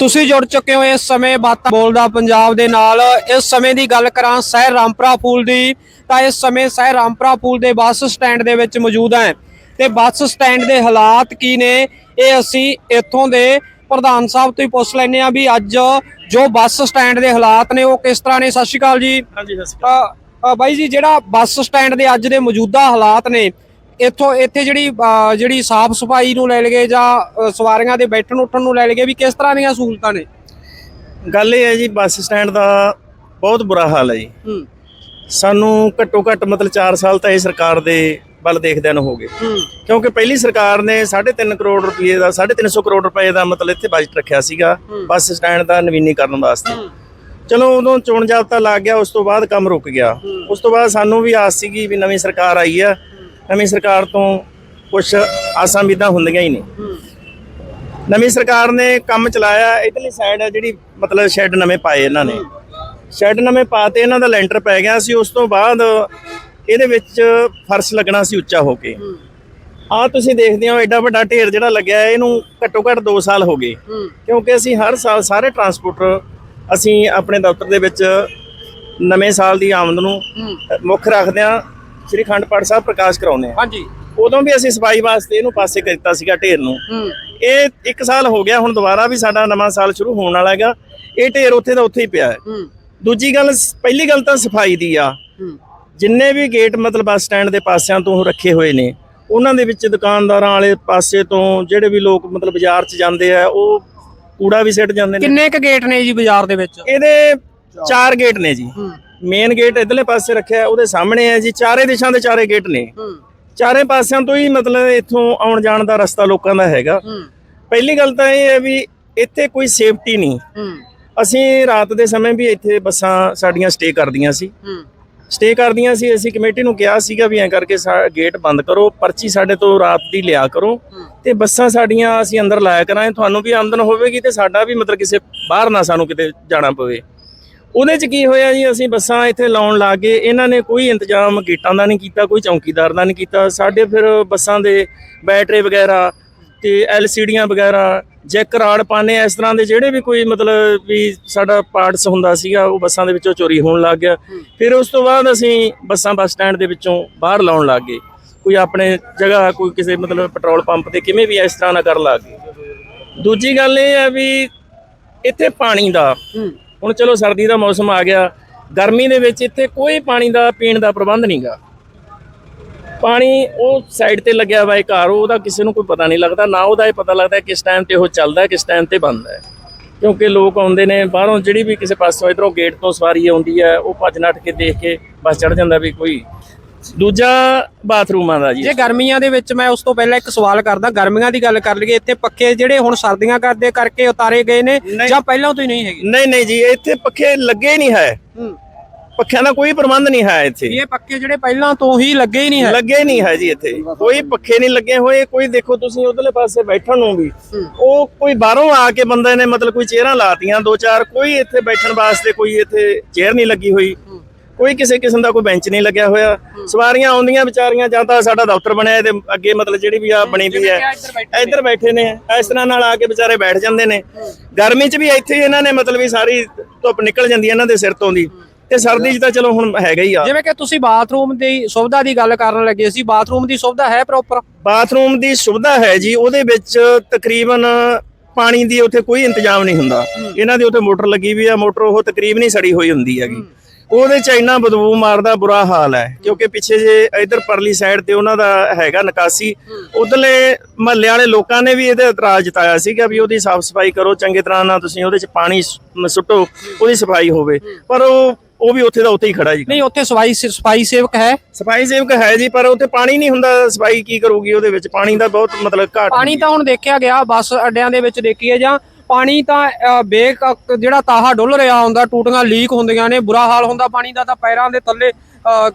ਤੁਸੀਂ ਜੁੜ ਚੁੱਕੇ ਹੋ ਇਸ ਸਮੇਂ ਬਾਤਾਂ ਬੋਲਦਾ ਪੰਜਾਬ ਦੇ ਨਾਲ। ਇਸ ਸਮੇਂ ਦੀ ਗੱਲ ਕਰਾਂ ਸ਼ਹਿਰ ਰਾਮਪੁਰਾ ਫੂਲ ਦੀ ਤਾਂ ਇਸ ਸਮੇਂ ਸ਼ਹਿਰ ਰਾਮਪੁਰਾ ਫੂਲ ਦੇ ਬੱਸ ਸਟੈਂਡ ਦੇ ਵਿੱਚ ਮੌਜੂਦ ਹਾਂ। ਤੇ ਬੱਸ ਸਟੈਂਡ ਦੇ ਹਾਲਾਤ ਕੀ ਨੇ ਇਹ ਅਸੀਂ ਇੱਥੋਂ ਦੇ ਪ੍ਰਧਾਨ ਸਾਹਿਬ ਤੋਂ ਹੀ ਪੁੱਛ ਲੈਂਦੇ ਆ ਵੀ ਅੱਜ ਜੋ ਬੱਸ ਸਟੈਂਡ ਦੇ ਹਾਲਾਤ ਨੇ ਉਹ ਕਿਸ ਤਰ੍ਹਾਂ ਨੇ? ਸਤਿ ਸ਼੍ਰੀ ਅਕਾਲ ਜੀ। ਹਾਂਜੀ ਸਤਿ ਸ਼੍ਰੀ ਅ, ਅ, ਬਾਈ ਜੀ ਜਿਹੜਾ ਬੱਸ ਸਟੈਂਡ ਦੇ ਅੱਜ ਦੇ ਮੌਜੂਦਾ ਹਾਲਾਤ ਨੇ ਇੱਥੋਂ ਇੱਥੇ ਜਿਹੜੀ ਅ, ਜਿਹੜੀ ਸਾਫ਼ ਸਫ਼ਾਈ ਨੂੰ ਲੈ ਲਗੇ ਜਾਂ ਅ, ਸਵਾਰੀਆਂ ਦੇ ਬੈਠਣ ਉੱਠਣ ਨੂੰ ਲੈ ਲਗੇ ਵੀ ਕਿਸ ਤਰ੍ਹਾਂ ਦੀਆਂ ਸਹੂਲਤਾਂ ਨੇ। ਗੱਲ ਇਹ ਹੈ ਜੀ ਬੱਸ ਸਟੈਂਡ ਦਾ ਬਹੁਤ ਬੁਰਾ ਹਾਲ ਹੈ ਜੀ। ਹੂੰ। ਸਾਨੂੰ ਘੱਟੋ ਘੱਟ ਮਤਲਬ 4 ਸਾਲ ਤਾਂ ਇਹ ਸਰਕਾਰ ਦੇ ਵੱਲ ਦੇਖਦਿਆਂ ਨੂੰ ਹੋ ਗਏ। ਹੂੰ। ਕਿਉਂਕਿ ਪਹਿਲੀ ਸਰਕਾਰ ਨੇ 3.5 ਕਰੋੜ ਰੁਪਏ ਦਾ 350 ਕਰੋੜ ਰੁਪਏ ਦਾ ਮਤਲਬ ਇੱਥੇ ਬਜਟ ਰੱਖਿਆ ਸੀਗਾ ਬੱਸ ਸਟੈਂਡ ਦਾ ਨਵੀਨੀਕਰਨ ਵਾਸਤੇ। ਚਲੋ ਉਦੋਂ ਚੋਣ ਜਾਬਤਾ ਲੱਗ ਗਿਆ ਉਸ ਤੋਂ ਬਾਅਦ ਕੰਮ ਰੁਕ ਗਿਆ। ਉਸ ਤੋਂ ਬਾਅਦ ਸਾਨੂੰ ਵੀ ਆਸ ਸੀਗੀ ਵੀ ਨਵੀਂ ਸਰਕਾਰ ਆਈ ਆ। ਨਵੀਂ ਸਰਕਾਰ ਤੋਂ ਕੁਝ ਆਸਾਂ ਉਮੀਦਾਂ ਹੁੰਦੀਆਂ ਹੀ ਨੇ ਨਵੀਂ ਸਰਕਾਰ ਨੇ ਕੰਮ ਚਲਾਇਆ ਇਧਰਲੀ ਸਾਈਡ ਹੈ ਜਿਹੜੀ ਮਤਲਬ ਸ਼ੈੱਡ ਨਵੇਂ ਪਾਏ ਇਹਨਾਂ ਨੇ। ਸ਼ੈੱਡ ਨਵੇਂ ਪਾਤੇ ਇਹਨਾਂ ਦਾ ਲੈਂਟਰ ਪੈ ਗਿਆ ਸੀ ਉਸ ਤੋਂ ਬਾਅਦ ਇਹਦੇ ਵਿੱਚ ਫਰਸ਼ ਲੱਗਣਾ ਸੀ ਉੱਚਾ ਹੋ ਕੇ। ਆ ਤੁਸੀਂ ਦੇਖਦੇ ਹੋ ਐਡਾ ਵੱਡਾ ਢੇਰ ਜਿਹੜਾ ਲੱਗਿਆ ਇਹਨੂੰ ਘੱਟੋ ਘੱਟ 2 ਸਾਲ ਹੋ ਗਏ। ਕਿਉਂਕਿ ਅਸੀਂ ਹਰ ਸਾਲ ਸਾਰੇ ਟਰਾਂਸਪੋਰਟਰ ਅਸੀਂ ਆਪਣੇ ਦਫ਼ਤਰ ਦੇ ਵਿੱਚ ਨਵੇਂ ਸਾਲ ਦੀ ਆਮਦ ਨੂੰ ਮੁੱਖ ਰੱਖਦੇ ਹਾਂ। ਸ੍ਰੀ ਖੰਡ ਪਾਠ ਸਾਹਿਬ ਪ੍ਰਕਾਸ਼ ਕਰਾਉਂਦੇ ਹਾਂ। ਹਾਂਜੀ। ਉਦੋਂ ਵੀ ਅਸੀਂ ਸਫ਼ਾਈ ਵਾਸਤੇ ਇਹਨੂੰ ਪਾਸੇ ਕੀਤਾ ਸੀਗਾ ਢੇਰ ਨੂੰ। ਹੂੰ। ਇਹ 1 ਸਾਲ ਹੋ ਗਿਆ ਹੁਣ ਦੁਬਾਰਾ ਵੀ ਸਾਡਾ ਨਵਾਂ ਸਾਲ ਸ਼ੁਰੂ ਹੋਣ ਵਾਲਾ ਹੈਗਾ। ਇਹ ਢੇਰ ਉੱਥੇ ਦਾ ਉੱਥੇ ਹੀ ਪਿਆ ਹੈ। ਹੂੰ। ਦੂਜੀ ਗੱਲ ਪਹਿਲੀ ਗੱਲ ਤਾਂ ਸਫ਼ਾਈ ਦੀ ਆ। ਹੂੰ। ਜਿੰਨੇ ਵੀ ਗੇਟ ਮਤਲਬ ਬੱਸ ਸਟੈਂਡ ਦੇ ਪਾਸਿਆਂ ਤੋਂ ਰੱਖੇ ਹੋਏ ਨੇ ਉਹਨਾਂ ਦੇ ਵਿੱਚ ਦੁਕਾਨਦਾਰਾਂ ਵਾਲੇ ਪਾਸੇ ਤੋਂ ਜਿਹੜੇ ਵੀ ਲੋਕ ਮਤਲਬ ਬਾਜ਼ਾਰ 'ਚ ਜਾਂਦੇ ਆ ਉਹ ਕੂੜਾ ਵੀ ਸਿੱਟ ਜਾਂਦੇ ਨੇ। ਕਿੰਨੇ ਕ ਗੇਟ ਨੇ ਜੀ ਬਾਜ਼ਾਰ ਦੇ ਵਿੱਚ? ਇਹਦੇ ਚਾਰ ਗੇਟ ਨੇ ਜੀ। ਹੂੰ। ਮੇਨ ਗੇਟ ਇਧਰਲੇ ਪਾਸੇ ਰੱਖਿਆ ਉਹਦੇ ਸਾਹਮਣੇ ਹੈ ਜੀ ਚਾਰੇ ਦਿਸ਼ਾਂ ਦੇ ਚਾਰੇ ਗੇਟ ਨੇ। ਚਾਰੇ ਪਾਸਿਆਂ ਤੋਂ ਹੀ ਮਤਲਬ ਇੱਥੋਂ ਆਉਣ ਜਾਣ ਦਾ ਰਸਤਾ ਲੋਕਾਂ ਦਾ ਹੈਗਾ। ਪਹਿਲੀ ਗੱਲ ਤਾਂ ਇਹ ਹੈ ਵੀ ਇੱਥੇ ਕੋਈ ਸੇਫਟੀ ਨਹੀਂ। ਅਸੀਂ ਰਾਤ ਦੇ ਸਮੇਂ ਵੀ ਇੱਥੇ ਬੱਸਾਂ ਸਾਡੀਆਂ ਸਟੇ ਕਰਦੀਆਂ ਸੀ। ਸਟੇ ਕਰਦੀਆਂ ਸੀ ਅਸੀਂ ਕਮੇਟੀ ਨੂੰ ਕਿਹਾ ਸੀਗਾ ਵੀ ਐਂ ਕਰਕੇ ਗੇਟ ਬੰਦ ਕਰੋ ਪਰਚੀ ਸਾਡੇ ਤੋਂ ਰਾਤ ਦੀ ਲਿਆ ਕਰੋ। ਤੇ ਬੱਸਾਂ ਸਾਡੀਆਂ ਅਸੀਂ ਅੰਦਰ ਲਾਇਆ ਕਰਾਂਗੇ ਤੁਹਾਨੂੰ ਵੀ ਆਮਦਨ ਹੋਵੇਗੀ ਤੇ ਸਾਡਾ ਵੀ ਮਤਲਬ ਕਿਸੇ ਬਾਹਰ ਨਾ ਸਾਨੂੰ ਕਿਤੇ ਜਾਣਾ ਪਵੇ। ਉਹਦੇ ਚ ਕੀ ਹੋਇਆ ਜੀ? ਅਸੀਂ ਬੱਸਾਂ ਇੱਥੇ ਲਾਉਣ ਲੱਗ ਗਏ ਇਹਨਾਂ ਨੇ ਕੋਈ ਇੰਤਜ਼ਾਮ ਗੇਟਾਂ ਦਾ ਨਹੀਂ ਕੀਤਾ ਕੋਈ ਚੌਕੀਦਾਰ ਦਾ ਨਹੀਂ ਕੀਤਾ। ਸਾਡੇ ਫਿਰ ਬੱਸਾਂ ਦੇ ਬੈਟਰੀ ਵਗੈਰਾ ਤੇ ਐਲਸੀਡੀਆਂ ਵਗੈਰਾ ਜੈਕ ਰਾੜ ਪਾਣੇ ਇਸ ਤਰ੍ਹਾਂ ਦੇ ਜਿਹੜੇ ਵੀ ਕੋਈ ਮਤਲਬ ਵੀ ਸਾਡਾ ਪਾਰਟਸ ਹੁੰਦਾ ਸੀਗਾ ਉਹ ਬੱਸਾਂ ਦੇ ਵਿੱਚੋਂ ਚੋਰੀ ਹੋਣ ਲੱਗ ਗਿਆ। ਫਿਰ ਉਸ ਤੋਂ ਬਾਅਦ ਅਸੀਂ ਬੱਸਾਂ ਬੱਸ ਸਟੈਂਡ ਦੇ ਵਿੱਚੋਂ ਬਾਹਰ ਲਾਉਣ ਲੱਗ ਗਏ। ਕੋਈ ਆਪਣੇ ਜਗ੍ਹਾ ਕੋਈ ਕਿਸੇ ਮਤਲਬ ਪੈਟਰੋਲ ਪੰਪ ਤੇ ਕਿਵੇਂ ਵੀ ਇਸ ਤਰ੍ਹਾਂ ਨਾ ਕਰਨ ਲੱਗ ਗਏ। ਦੂਜੀ ਗੱਲ ਇਹ ਹੈ ਵੀ ਇੱਥੇ ਪਾਣੀ ਦਾ ਹੁਣ ਚਲੋ ਸਰਦੀ ਦਾ ਮੌਸਮ ਆ ਗਿਆ, ਗਰਮੀ ਦੇ ਵਿੱਚ ਇੱਥੇ ਕੋਈ ਪਾਣੀ ਦਾ, ਪੀਣ ਦਾ ਪ੍ਰਬੰਧ ਨਹੀਂਗਾ ਪਾਣੀ ਉਹ ਸਾਈਡ ਤੇ ਲੱਗਿਆ ਵਾ ਇਹ ਘਰ, ਉਹਦਾ ਕਿਸੇ ਨੂੰ ਕੋਈ ਪਤਾ ਨਹੀਂ ਲੱਗਦਾ, ਨਾ ਉਹਦਾ ਇਹ ਪਤਾ ਲੱਗਦਾ ਕਿਸ ਟਾਈਮ ਤੇ ਉਹ ਚੱਲਦਾ, ਕਿਸ ਟਾਈਮ ਤੇ ਬੰਦ ਹੈ। ਕਿਉਂਕਿ ਲੋਕ ਆਉਂਦੇ ਨੇ, ਬਾਹਰੋਂ ਜਿਹੜੀ ਵੀ ਕਿਸੇ ਪਾਸੋਂ ਇਧਰੋਂ ਗੇਟ ਤੋਂ ਸਵਾਰੀ ਆਉਂਦੀ ਹੈ, ਉਹ ਭੱਜ ਨੱਠ ਕੇ ਦੇਖ ਕੇ ਬਸ ਚੜ ਜਾਂਦਾ ਵੀ ਕੋਈ ਦੂਜਾ ਬਾਥਰੂਮਾਂ ਦਾ ਜੀ ਜੇ ਗਰਮੀਆਂ ਦੇ ਵਿੱਚ ਮੈਂ ਉਸ ਤੋਂ ਪਹਿਲਾਂ ਇੱਕ ਸਵਾਲ ਕਰਦਾ ਗਰਮੀਆਂ ਦੀ ਗੱਲ ਕਰ ਲਈਏ ਇੱਥੇ ਪੱਖੇ ਜਿਹੜੇ ਹੁਣ ਸਰਦੀਆਂ ਕਰਦੇ ਕਰਕੇ ਉਤਾਰੇ ਗਏ ਨੇ। ਜਾਂ ਪਹਿਲਾਂ ਤੋਂ ਹੀ ਨਹੀਂ ਹੈਗੇ? ਨਹੀਂ ਨਹੀਂ ਜੀ ਇੱਥੇ ਪੱਖੇ ਲੱਗੇ ਨਹੀਂ ਹੈ। ਪੱਖਿਆਂ ਦਾ ਕੋਈ ਪ੍ਰਬੰਧ ਨਹੀਂ ਹੈ ਇੱਥੇ। ਇਹ ਪੱਕੇ ਜਿਹੜੇ ਪਹਿਲਾਂ ਤੋਂ ਹੀ ਲੱਗੇ ਹੀ ਨਹੀਂ ਹੈ। ਲੱਗੇ ਨਹੀਂ ਹੈ ਜੀ ਇੱਥੇ। ਕੋਈ ਪੱਖੇ ਨਹੀਂ ਲੱਗੇ ਹੋਏ ਕੋਈ ਦੇਖੋ ਤੁਸੀਂ ਉਧਰਲੇ ਪਾਸੇ ਬੈਠਣ ਨੂੰ ਵੀ। ਉਹ ਕੋਈ ਬਾਹਰੋਂ ਆ ਕੇ ਬੰਦੇ ਨੇ ਮਤਲਬ ਕੋਈ ਚੇਅਰਾਂ ਲਾਤੀਆਂ ਦੋ ਚਾਰ ਕੋਈ ਇੱਥੇ ਬੈਠਣ ਵਾਸਤੇ ਕੋਈ ਇੱਥੇ ਚੇਅਰ ਨਹੀਂ ਲੱਗੀ ਹੋਈ। ਕੋਈ ਕਿਸੇ ਕਿਸਮ ਦਾ ਕੋਈ ਬੈਂਚ ਨਹੀਂ ਲੱਗਿਆ ਹੋਇਆ। ਸਵਾਰੀਆਂ ਆਉਂਦੀਆਂ ਵਿਚਾਰੀਆਂ ਜਾਂ ਤਾਂ ਸਾਡਾ ਦਫ਼ਤਰ ਬਣਿਆ ਇਹਦੇ ਅੱਗੇ ਮਤਲਬ ਜਿਹੜੀ ਵੀ ਆ ਬਣੀ ਵੀ ਹੈ। ਇੱਧਰ ਬੈਠੇ ਨੇ। ਇਸ ਤਰ੍ਹਾਂ ਨਾਲ ਆ ਕੇ ਵਿਚਾਰੇ ਬੈਠ ਜਾਂਦੇ ਨੇ। ਗਰਮੀ 'ਚ ਵੀ ਇੱਥੇ ਹੀ ਇਹਨਾਂ ਨੇ ਮਤਲਬ ਵੀ ਸਾਰੀ ਧੁੱਪ ਨਿਕਲ ਜਾਂਦੀ ਇਹਨਾਂ ਦੇ ਸਿਰ ਤੋਂ ਦੀ। ਤੇ ਸਰਦੀ 'ਚ ਤਾਂ ਚਲੋ ਹੁਣ ਹੈਗਾ ਹੀ ਆ। ਜਿਵੇਂ ਕਿ ਤੁਸੀਂ ਬਾਥਰੂਮ ਦੀ ਸੁਵਿਧਾ ਦੀ ਗੱਲ ਕਰਨ ਲੱਗੇ ਸੀ ਬਾਥਰੂਮ ਦੀ ਸੁਵਿਧਾ ਹੈ ਪ੍ਰੋਪਰ ਬਾਥਰੂਮ ਦੀ ਸੁਵਿਧਾ ਹੈ ਜੀ ਉਹਦੇ ਵਿੱਚ ਤਕਰੀਬਨ ਪਾਣੀ ਦੀ ਉੱਥੇ ਕੋਈ ਇੰਤਜ਼ਾਮ ਨਹੀਂ ਹੁੰਦਾ। ਇਹਨਾਂ ਦੇ ਉੱਥੇ ਮੋਟਰ ਲੱਗੀ ਵੀ ਆ ਮੋਟਰ ਉਹ ਤਕਰੀਬਨ ਹੀ ਸੜੀ ਹੋਈ ਹੁੰਦੀ ਹੈਗੀ। ਉਹਦੇ ਚ ਇੰਨਾ ਬਦਬੂ ਮਾਰਦਾ ਬੁਰਾ ਹਾਲ ਹੈ ਕਿਉਂਕਿ ਪਿੱਛੇ ਜੇ ਇਧਰ ਪਰਲੀ ਸਾਈਡ ਤੇ ਉਹਨਾਂ ਦਾ ਹੈਗਾ ਨਿਕਾਸੀ ਉਧਰਲੇ ਮਹੱਲੇ ਵਾਲੇ ਲੋਕਾਂ ਨੇ ਵੀ ਇਹਦੇ ਇਤਰਾਜ਼ ਜਤਾਇਆ ਸੀਗਾ ਵੀ ਉਹਦੀ ਸਾਫ਼ ਸਫ਼ਾਈ ਕਰੋ ਚੰਗੇ ਤਰ੍ਹਾਂ ਨਾਲ ਤੁਸੀਂ ਉਹਦੇ ਚ ਪਾਣੀ ਸੁੱਟੋ ਉਹਦੀ ਸਫ਼ਾਈ ਹੋਵੇ। ਪਰ ਉਹ ਉਹ ਵੀ ਉੱਥੇ ਦਾ ਉੱਥੇ ਹੀ ਖੜਾ ਜੀ ਨਹੀਂ ਉੱਥੇ ਸਫ਼ਾਈ ਸਫ਼ਾਈ ਸੇਵਕ ਹੈ। ਸਫ਼ਾਈ ਸੇਵਕ ਹੈ ਜੀ ਪਰ ਉੱਥੇ ਪਾਣੀ ਨਹੀਂ ਹੁੰਦਾ ਸਫ਼ਾਈ ਕੀ ਕਰੂਗੀ ਉਹਦੇ ਵਿੱਚ? ਪਾਣੀ ਦਾ ਬਹੁਤ ਮਤਲਬ ਘਾਟ ਪਾਣੀ ਤਾਂ ਹੁਣ ਦੇਖਿਆ ਗਿਆ ਬੱਸ ਅੱਡਿਆਂ ਦੇ ਵਿੱਚ ਦੇਖੀਏ ਜਾਂ ਪਾਣੀ ਤਾਂ ਬੇਕ ਜਿਹੜਾ ਤਾਹਾ ਡੁੱਲ ਰਿਹਾ ਹੁੰਦਾ ਟੂਟੀਆਂ ਲੀਕ ਹੁੰਦੀਆਂ ਨੇ ਬੁਰਾ ਹਾਲ ਹੁੰਦਾ ਪਾਣੀ ਦਾ ਤਾਂ ਪੈਰਾਂ ਦੇ ਥੱਲੇ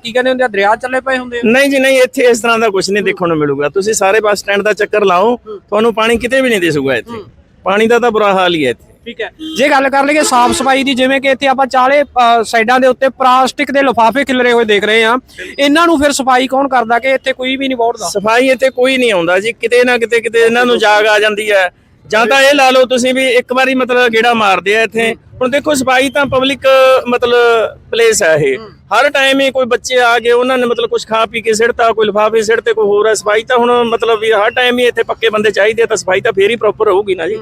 ਕੀ ਕਹਿੰਦੇ ਹੁੰਦੇ ਆ ਦਰਿਆ ਚੱਲੇ ਪਏ ਹੁੰਦੇ ਆ। ਨਹੀਂ ਜੀ ਨਹੀਂ ਇੱਥੇ ਇਸ ਤਰ੍ਹਾਂ ਦਾ ਕੁਝ ਨਹੀਂ ਦੇਖਣ ਨੂੰ ਮਿਲੂਗਾ। ਤੁਸੀਂ ਸਾਰੇ ਬੱਸ ਸਟੈਂਡ ਦਾ ਚੱਕਰ ਲਾਓ ਤੁਹਾਨੂੰ ਪਾਣੀ ਕਿਤੇ ਵੀ ਨਹੀਂ ਦਿਸੂਗਾ ਇੱਥੇ। ਪਾਣੀ ਦਾ ਤਾਂ ਬੁਰਾ ਹਾਲ ਹੀ ਹੈ ਇੱਥੇ। ਠੀਕ ਹੈ। ਜੇ ਗੱਲ ਕਰ ਲਈਏ ਸਾਫ਼ ਸਫ਼ਾਈ ਦੀ ਜਿਵੇਂ ਕਿ ਇੱਥੇ ਆਪਾਂ ਚਾਲੇ ਸਾਈਡਾਂ ਦੇ ਉੱਤੇ ਪਲਾਸਟਿਕ ਦੇ ਲਿਫਾਫੇ ਖਿਲਰੇ ਹੋਏ ਦੇਖ ਰਹੇ ਆ ਇਹਨਾਂ ਨੂੰ ਫਿਰ ਸਫ਼ਾਈ ਕੌਣ ਕਰਦਾ ਕਿ ਇੱਥੇ ਕੋਈ ਵੀ ਨਹੀਂ ਬੋੜਦਾ? ਸਫ਼ਾਈ ਇੱਥੇ ਕੋਈ ਨਹੀਂ ਆਉਂਦਾ ਜੀ। ਕਿਤੇ ਨਾ ਕਿਤੇ ਕਿਤੇ ਇਹਨਾਂ ਨੂੰ ਜਾਗ ਆ ਜਾਂਦੀ ਹੈ। ਜਾਂ ਤਾਂ ਇਹ ਲਾ ਲਓ ਤੁਸੀਂ ਵੀ ਇੱਕ ਵਾਰੀ ਮਤਲਬ ਗੇੜਾ ਮਾਰਦੇ ਆ ਇੱਥੇ। ਹੁਣ ਦੇਖੋ ਸਫ਼ਾਈ ਤਾਂ ਪਬਲਿਕ ਮਤਲਬ ਪਲੇਸ ਹੈ ਇਹ। ਹਰ ਟਾਈਮ ਹੀ ਕੋਈ ਬੱਚੇ ਆ ਗਏ ਉਹਨਾਂ ਨੇ ਮਤਲਬ ਕੁਝ ਖਾ ਪੀ ਕੇ ਸਿੱਟਤਾ ਕੋਈ ਲਿਫਾਫੇ ਸਿੱਟਤੇ ਕੋਈ ਹੋਰ ਹੈ ਸਫ਼ਾਈ ਤਾਂ ਹੁਣ ਮਤਲਬ ਵੀ ਹਰ ਟਾਈਮ ਹੀ ਇੱਥੇ ਪੱਕੇ ਬੰਦੇ ਚਾਹੀਦੇ ਤਾਂ ਸਫ਼ਾਈ ਤਾਂ ਫੇਰ ਹੀ ਪ੍ਰੋਪਰ ਹੋਊਗੀ ਨਾ ਜੀ।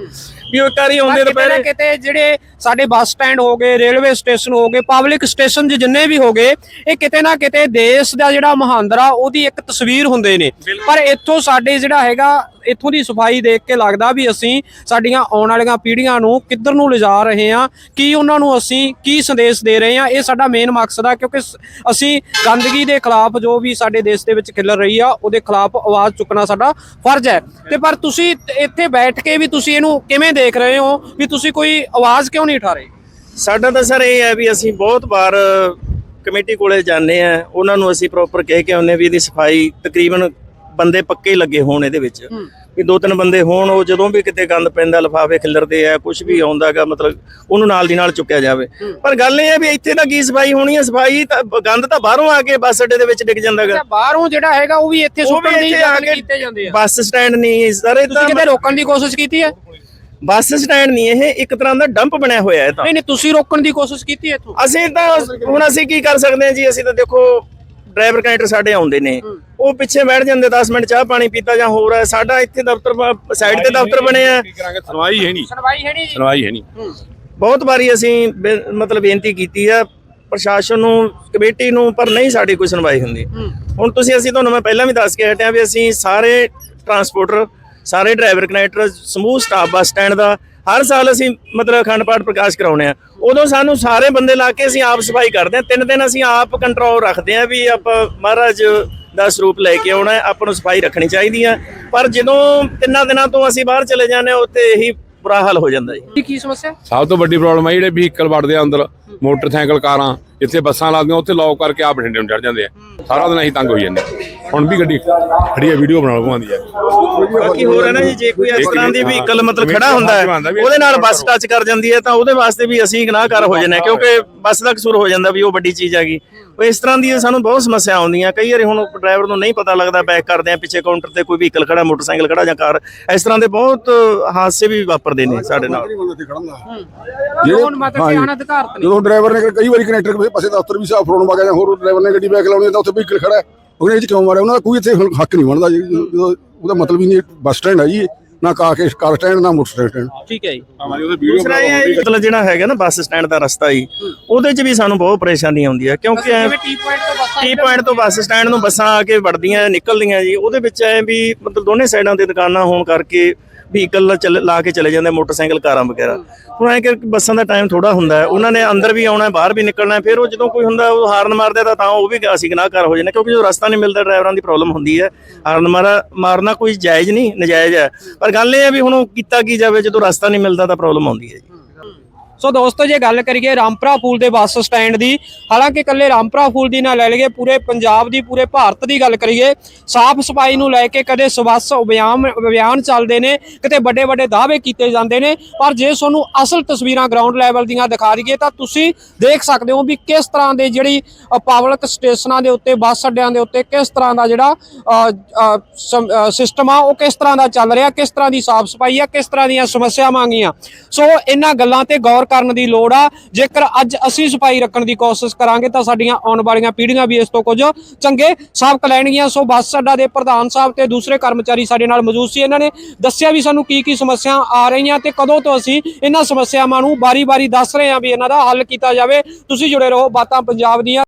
ਵੀ ਉਹ ਇੱਕ ਵਾਰੀ ਆਉਂਦੇ ਨਾ ਦੁਪਹਿਰੇ ਕਿਤੇ ਜਿਹੜੇ ਸਾਡੇ ਬੱਸ ਸਟੈਂਡ ਹੋ ਗਏ ਰੇਲਵੇ ਸਟੇਸ਼ਨ ਹੋ ਗਏ ਪਬਲਿਕ ਸਟੇਸ਼ਨ ਜਿੰਨੇ ਵੀ ਹੋ ਗਏ ਇਹ ਕਿਤੇ ਨਾ ਕਿਤੇ ਦੇਸ਼ ਦਾ ਜਿਹੜਾ ਮਹਾਂਦਰਾ ਉਹਦੀ ਇੱਕ ਤਸਵੀਰ ਹੁੰਦੇ ਨੇ। ਪਰ ਇੱਥੋਂ ਸਾਡੇ ਜਿਹੜਾ ਹੈਗਾ ਇੱਥੋਂ ਦੀ ਸਫ਼ਾਈ ਦੇਖ ਕੇ ਲੱਗਦਾ ਵੀ ਅਸੀਂ ਸਾਡੀਆਂ ਆਉਣ ਵਾਲੀਆਂ ਪੀੜ੍ਹੀਆਂ ਨੂੰ ਕਿੱਧਰ ਨੂੰ ਲਿਜਾ ਰਹੇ ਹਾਂ ਕੀ ਉਹਨਾਂ ਨੂੰ ਅਸੀਂ ਕੀ ਸੰਦੇਸ਼ ਦੇ ਰਹੇ ਹਾਂ ਇਹ ਸਾਡਾ ਮੇਨ ਮਕਸਦ ਆ ਕਿਉਂਕਿ ਸ- ਅਸੀਂ ਗੰਦਗੀ ਦੇ ਖਿਲਾਫ ਜੋ ਵੀ ਸਾਡੇ ਦੇਸ਼ ਦੇ ਵਿੱਚ ਖਿਲਰ ਰਹੀ ਆ, ਉਹਦੇ ਖਿਲਾਫ ਆਵਾਜ਼ ਚੁੱਕਣਾ ਸਾਡਾ ਫਰਜ਼ ਹੈ। ਤੇ ਪਰ ਤੁਸੀਂ ਇੱਥੇ ਬੈਠ ਕੇ ਵੀ ਤੁਸੀਂ ਇਹਨੂੰ ਕਿਵੇਂ ਦੇਖ ਰਹੇ ਹੋ ਵੀ ਤੁਸੀਂ ਕੋਈ ਆਵਾਜ਼ ਕਿਉਂ ਨਹੀਂ ਉਠਾ ਰਹੇ? ਸਾਡਾ ਤਾਂ ਸਰ ਇਹ ਹੈ ਵੀ ਅਸੀਂ ਬਹੁਤ ਵਾਰ ਕਮੇਟੀ ਕੋਲੇ ਜਾਂਦੇ ਆ ਉਹਨਾਂ ਨੂੰ ਅਸੀਂ ਪ੍ਰੋਪਰ ਕਹਿ ਕੇ ਆਉਂਦੇ ਵੀ ਇਹਦੀ ਸਫ਼ਾਈ ਤਕਰੀਬਨ ਬੰਦੇ ਪੱਕੇ ਲੱਗੇ ਹੋਣ ਇਹਦੇ ਵਿੱਚ। ਵੀ ਦੋ ਤਿੰਨ ਬੰਦੇ ਹੋਣ ਉਹ ਜਦੋਂ ਵੀ ਕਿਤੇ ਗੰਦ ਪੈਂਦਾ ਲਿਫਾਫੇ ਖਿਲਰਦੇ ਆ ਕੁਝ ਵੀ ਆਉਂਦਾਗਾ ਮਤਲਬ ਉਹਨੂੰ ਨਾਲ ਦੀ ਨਾਲ ਚੁੱਕਿਆ ਜਾਵੇ। ਪਰ ਗੱਲ ਇਹ ਹੈ ਵੀ ਇੱਥੇ ਤਾਂ ਕੀ ਸਫ਼ਾਈ ਹੋਣੀ ਹੈ? ਸਫ਼ਾਈ ਤਾਂ ਗੰਦ ਤਾਂ ਬਾਹਰੋਂ ਆ ਕੇ ਬੱਸ ਅੱਡੇ ਦੇ ਵਿੱਚ ਡਿੱਗ ਜਾਂਦਾਗਾ ਬਾਹਰੋਂ ਜਿਹੜਾ ਹੈਗਾ ਉਹ ਵੀ ਇੱਥੇ ਸੁੱਟਣ ਦੀ ਕੀਤੇ ਜਾਂਦੇ ਆ। ਬੱਸ ਸਟੈਂਡ ਨਹੀਂ ਸਰ ਇਹ ਤਾਂ ਕਿਤੇ ਰੋਕਣ ਦੀ ਕੋਸ਼ਿਸ਼ ਕੀਤੀ ਹੈ? ਬੱਸ ਸਟੈਂਡ ਨਹੀਂ ਇਹ ਇੱਕ ਤਰ੍ਹਾਂ ਦਾ ਡੰਪ ਬਣਿਆ ਹੋਇਆ ਹੈ ਤਾਂ। ਨਹੀਂ ਨਹੀਂ ਤੁਸੀਂ ਰੋਕਣ ਦੀ ਕੋਸ਼ਿਸ਼ ਕੀਤੀ ਇੱਥੋਂ? ਅਸੀਂ ਤਾਂ ਹੁਣ ਅਸੀਂ ਕੀ ਕਰ ਸਕਦੇ ਹਾਂ ਜੀ? ਅਸੀਂ ਤਾਂ ਦੇਖੋ ਡਰਾਈਵਰ ਕਨੈਕਟਰ ਸਾਡੇ ਆਉਂਦੇ ਨੇ। ਉਹ ਪਿੱਛੇ ਬੈਠ ਜਾਂਦੇ 10 ਮਿੰਟ ਚਾਹ ਪਾਣੀ ਪੀਤਾ ਜਾਂ ਹੋਰ ਹੈ। ਸਾਡਾ ਇੱਥੇ ਦਫ਼ਤਰ ਸਾਈਡ ਤੇ ਦਫ਼ਤਰ ਬਣੇ ਆ। ਸੁਣਵਾਈ ਹੈ ਨਹੀਂ। ਸੁਣਵਾਈ ਹੈ ਨਹੀਂ ਜੀ। ਸੁਣਵਾਈ ਹੈ ਨਹੀਂ। ਬਹੁਤ ਵਾਰੀ ਅਸੀਂ ਮਤਲਬ ਬੇਨਤੀ ਕੀਤੀ ਆ ਪ੍ਰਸ਼ਾਸਨ ਨੂੰ ਕਮੇਟੀ ਨੂੰ ਪਰ ਨਹੀਂ ਸਾਡੀ ਕੋਈ ਸੁਣਵਾਈ ਹੁੰਦੀ। ਹੁਣ ਤੁਸੀਂ ਅਸੀਂ ਤੁਹਾਨੂੰ ਮੈਂ ਪਹਿਲਾਂ ਵੀ ਦੱਸ ਕੇ ਹਟਿਆ ਵੀ ਅਸੀਂ ਸਾਰੇ ਟਰਾਂਸਪੋਰਟਰ ਸਾਰੇ ਡਰਾਈਵਰ ਕਨੈਕਟਰ ਸਮੂਹ ਸਟਾਫ ਬੱਸ ਸਟੈਂਡ ਦਾ ਹਰ ਸਾਲ ਅਸੀਂ ਮਤਲਬ ਅਖੰਡ ਪਾਠ ਪ੍ਰਕਾਸ਼ ਕਰਾਉਣੇ ਆ। ਉਦੋਂ ਸਾਨੂੰ ਸਾਰੇ ਬੰਦੇ ਲਾ ਕੇ ਅਸੀਂ ਆਪ ਸਫ਼ਾਈ ਕਰਦੇ ਆ ਤਿੰਨ ਦਿਨ ਅਸੀਂ ਆਪ ਕੰਟਰੋਲ ਰੱਖਦੇ ਆ ਵੀ ਆਪਾਂ ਮਹਾਰਾਜ ਦਾ ਸਰੂਪ ਲੈ ਕੇ ਆਉਣਾ ਹੈ, ਆਪਾਂ ਨੂੰ ਸਫ਼ਾਈ ਰੱਖਣੀ ਚਾਹੀਦੀ ਆ ਪਰ ਜਦੋਂ ਤਿੰਨਾਂ ਦਿਨਾਂ ਤੋਂ ਅਸੀਂ ਬਾਹਰ ਚਲੇ ਜਾਂਦੇ ਹਾਂ ਉੱਥੇ ਇਹੀ ਬੁਰਾ ਹਾਲ ਹੋ ਜਾਂਦਾ ਜੀ। ਕੀ ਕੀ ਸਮੱਸਿਆ? ਸਭ ਤੋਂ ਵੱਡੀ ਪ੍ਰੋਬਲਮ ਹੈ ਜਿਹੜੇ ਵਹੀਕਲ ਵੜਦੇ ਆ ਅੰਦਰ ਮੋਟਰਸਾਈਕਲ ਕਾਰਾਂ। ਇੱਥੇ ਬੱਸਾਂ ਲੱਗਦੀਆਂ ਉੱਥੇ ਲੌਕ ਕਰਕੇ ਆ ਬਠਿੰਡੇ ਨੂੰ ਚੜ ਜਾਂਦੇ ਆ। ਸਾਰਾ ਦਿਨ ਅਸੀਂ ਤੰਗ ਹੋਈ ਜਾਂਦੇ ਹੁਣ ਵੀ ਗੱਡੀ ਖੜੀ ਹੈ ਵੀਡੀਓ ਬਣਾ ਲਵਾਂਦੀ ਆ ਬਾਕੀ ਹੋਰ ਹੈ ਨਾ ਜੀ ਜੇ ਕੋਈ ਇਸ ਤਰ੍ਹਾਂ ਦੀ ਵਹੀਕਲ ਮਤਲਬ ਖੜਾ ਹੁੰਦਾ ਹੈ ਉਹਦੇ ਨਾਲ ਬੱਸ ਟੱਚ ਕਰ ਜਾਂਦੀ ਹੈ ਤਾਂ ਉਹਦੇ ਵਾਸਤੇ ਵੀ ਅਸੀਂ ਗੁਨਾਹਕਾਰ ਹੋ ਜਾਂਦੇ ਕਿਉਂਕਿ ਬੱਸ ਦਾ ਕਸੂਰ ਹੋ ਜਾਂਦਾ ਵੀ ਉਹ ਵੱਡੀ ਚੀਜ਼ ਹੈਗੀ। ਉਹ ਇਸ ਤਰ੍ਹਾਂ ਦੀ ਸਾਨੂੰ ਬਹੁਤ ਸਮੱਸਿਆ ਆਉਂਦੀਆਂ। ਕਈ ਵਾਰੀ ਹੁਣ ਡਰਾਈਵਰ ਨੂੰ ਨਹੀਂ ਪਤਾ ਲੱਗਦਾ ਬੈਕ ਕਰਦੇ ਆ ਪਿੱਛੇ ਕਾਊਂਟਰ ਤੇ ਕੋਈ ਵਹੀਕਲ ਖੜਾ ਮੋਟਰਸਾਈਕਲ ਖੜਾ ਜਾਂ ਕਾਰ ਇਸ ਤਰ੍ਹਾਂ ਦੇ ਬਹੁਤ ਹਾਦਸੇ ਵੀ ਵਾਪਰਦੇ ਨੇ ਸਾਡੇ ਨਾਲ। ਹੁਣ ਮਤਲਬ ਕਿ ਅਣ ਅਧਿਕਾਰਤ ਨੇ ਜਦੋਂ ਡਰਾਈਵਰ ਨੇ ਕਈ ਵਾਰੀ ਕਨੈਕਟਰ ਕਿਸੇ ਪਾਸੇ ਦਫ਼ਤਰ ਵੀ ਸਾਫ਼ ਫੜਾਉਣ ਵਗਾ ਜਾਂ ਹੋਰ ਡਰਾਈਵਰ ਨੇ ਗੱਡੀ ਬੈਕ ਲਾਉਣੀ ਤਾਂ ਉੱਥੇ ਵਹੀਕਲ ਖੜਾ ਹੈ। ਉਹਨੇ ਇਹ 'ਚ ਕਿਉਂ ਮਾਰਿਆ? ਉਹਨਾਂ ਦਾ ਕੋਈ ਇੱਥੇ ਹੱਕ ਨਹੀਂ ਬਣਦਾ ਜੀ। ਉਹਦਾ ਮਤਲਬ ਹੀ ਨਹੀਂ ਬੱਸ ਸਟੈਂਡ ਹੈ ਜੀ। ਨਾ ਕੇ ਕਾਰ ਸਟੈਂਡ ਨਾ ਮੋਟਰ ਸਟੈਂਡ। ਠੀਕ ਹੈ ਜੀ। ਦੂਸਰਾ ਇਹ ਹੈ ਮਤਲਬ ਜਿਹੜਾ ਹੈਗਾ ਨਾ ਬੱਸ ਸਟੈਂਡ ਦਾ ਰਸਤਾ ਹੀ ਉਹਦੇ 'ਚ ਵੀ ਸਾਨੂੰ ਬਹੁਤ ਪਰੇਸ਼ਾਨੀ ਆਉਂਦੀ ਹੈ ਕਿਉਂਕਿ ਟੀ ਪੁਆਇੰਟ ਤੋਂ ਬੱਸਾਂ ਟੀ ਪੁਆਇੰਟ ਤੋਂ ਬੱਸ ਸਟੈਂਡ ਨੂੰ ਬੱਸਾਂ ਆ ਕੇ ਵੜਦੀਆਂ ਨਿਕਲਦੀਆਂ ਜੀ ਉਹਦੇ ਵਿੱਚ ਐ ਵੀ ਮਤਲਬ ਦੋਨੇ ਸਾਈਡਾਂ ਤੇ ਦੁਕਾਨਾਂ ਹੋਣ ਕਰਕੇ ਵਹੀਕਲ ਲਾ ਕੇ ਚਲੇ ਜਾਂਦੇ ਮੋਟਰਸਾਈਕਲ ਕਾਰਾਂ ਵਗੈਰਾ। ਹੁਣ ਐ ਕਿ ਬੱਸਾਂ ਦਾ ਟਾਈਮ ਥੋੜਾ ਹੁੰਦਾ ਹੈ ਉਹਨਾਂ ਨੇ ਅੰਦਰ ਵੀ ਆਉਣਾ ਹੈ, ਬਾਹਰ ਵੀ ਨਿਕਲਣਾ ਹੈ। ਫਿਰ ਉਹ ਜਦੋਂ ਕੋਈ ਹੁੰਦਾ ਉਹ ਹਾਰਨ ਮਾਰਦੇ ਤਾਂ ਤਾਂ ਉਹ ਵੀ ਅਸੀਂ ਗੁਨਾਹਕਾਰ ਹੋ ਜਾਂਦੇ ਕਿਉਂਕਿ ਜਦੋਂ ਰਸਤਾ ਨਹੀਂ ਮਿਲਦਾ ਡਰਾਈਵਰਾਂ ਦੀ ਪ੍ਰੋਬਲਮ ਹੁੰਦੀ ਹੈ। ਹਾਰਨ ਮਾਰਾ ਮਾਰਨਾ ਕੋਈ ਜਾਇਜ਼ ਨਹੀਂ ਨਜਾਇਜ਼ ਹੈ। ਪਰ ਗੱਲ ਇਹ ਹੈ ਵੀ ਹੁਣ ਉਹ ਕੀਤਾ ਕੀ ਜਾਵੇ, ਜਦੋਂ ਰਸਤਾ ਨਹੀਂ ਮਿਲਦਾ ਤਾਂ ਪ੍ਰੋਬਲਮ ਆਉਂਦੀ ਹੈ ਜੀ। ਸੋ ਦੋਸਤੋ, ਜੇ ਗੱਲ ਕਰੀਏ ਰਾਮਪੁਰਾ ਫੂਲ ਦੇ ਬੱਸ ਸਟੈਂਡ ਦੀ, ਹਾਲਾਂਕਿ ਇਕੱਲੇ ਰਾਮਪੁਰਾ ਫੂਲ ਦੀ ਨਾ ਲੈ ਲਈਏ, ਪੂਰੇ ਪੰਜਾਬ ਦੀ, ਪੂਰੇ ਭਾਰਤ ਦੀ ਗੱਲ ਕਰੀਏ, ਸਾਫ਼ ਸਫ਼ਾਈ ਨੂੰ ਲੈ ਕੇ ਕਦੇ ਸਵੱਛ ਅਭਿਆਨ ਅਭਿਆਨ ਚੱਲਦੇ ਨੇ, ਕਿਤੇ ਵੱਡੇ ਵੱਡੇ ਦਾਅਵੇ ਕੀਤੇ ਜਾਂਦੇ ਨੇ, ਪਰ ਜੇ ਤੁਹਾਨੂੰ ਅਸਲ ਤਸਵੀਰਾਂ ਗਰਾਊਂਡ ਲੈਵਲ ਦੀਆਂ ਦਿਖਾ ਦਈਏ, ਤਾਂ ਤੁਸੀਂ ਦੇਖ ਸਕਦੇ ਹੋ ਵੀ ਕਿਸ ਤਰ੍ਹਾਂ ਦੇ ਜਿਹੜੀ ਪਾਵਲਕ ਸਟੇਸ਼ਨਾਂ ਦੇ ਉੱਤੇ, ਬੱਸ ਅੱਡਿਆਂ ਦੇ ਉੱਤੇ ਕਿਸ ਤਰ੍ਹਾਂ ਦਾ ਜਿਹੜਾ ਸਿਸਟਮ ਆ, ਉਹ ਕਿਸ ਤਰ੍ਹਾਂ ਦਾ ਚੱਲ ਰਿਹਾ, ਕਿਸ ਤਰ੍ਹਾਂ ਦੀ ਸਾਫ਼ ਸਫ਼ਾਈ ਆ, ਕਿਸ ਤਰ੍ਹਾਂ ਦੀਆਂ ਸਮੱਸਿਆਵਾਂ ਆਗੀਆਂ ਸੋ ਇਹਨਾਂ ਗੱਲਾਂ ਤੇ ਗੌਰ ਗੌਰ ਕਰਨ ਦੀ ਲੋੜ ਆ। ਜੇਕਰ ਅੱਜ ਅਸੀਂ ਸਫ਼ਾਈ ਰੱਖਣ ਦੀ ਕੋਸ਼ਿਸ਼ ਕਰਾਂਗੇ ਤਾਂ ਸਾਡੀਆਂ ਆਉਣ ਵਾਲੀਆਂ ਪੀੜ੍ਹੀਆਂ ਵੀ ਇਸ ਤੋਂ ਕੁਝ ਚੰਗੇ ਸਬਕ ਲੈਣਗੀਆਂ। ਸੋ ਬੱਸ ਅੱਡਾ ਦੇ ਪ੍ਰਧਾਨ ਸਾਹਿਬ ਤੇ ਦੂਸਰੇ ਕਰਮਚਾਰੀ ਸਾਡੇ ਨਾਲ ਮੌਜੂਦ ਸੀ। ਇਹਨਾਂ ਨੇ ਦੱਸਿਆ ਵੀ ਸਾਨੂੰ ਕੀ ਕੀ ਸਮੱਸਿਆ ਆ ਰਹੀਆਂ ਤੇ ਕਦੋਂ ਤੋਂ ਅਸੀਂ ਇਹਨਾਂ ਸਮੱਸਿਆਵਾਂ ਨੂੰ ਬਾਰੀ-ਬਾਰੀ ਦੱਸ ਰਹੇ ਹਾਂ ਵੀ ਇਹਨਾਂ ਦਾ ਹੱਲ ਕੀਤਾ ਜਾਵੇ। ਤੁਸੀਂ ਜੁੜੇ ਰਹੋ ਬਾਤਾਂ ਪੰਜਾਬ ਦੀਆਂ।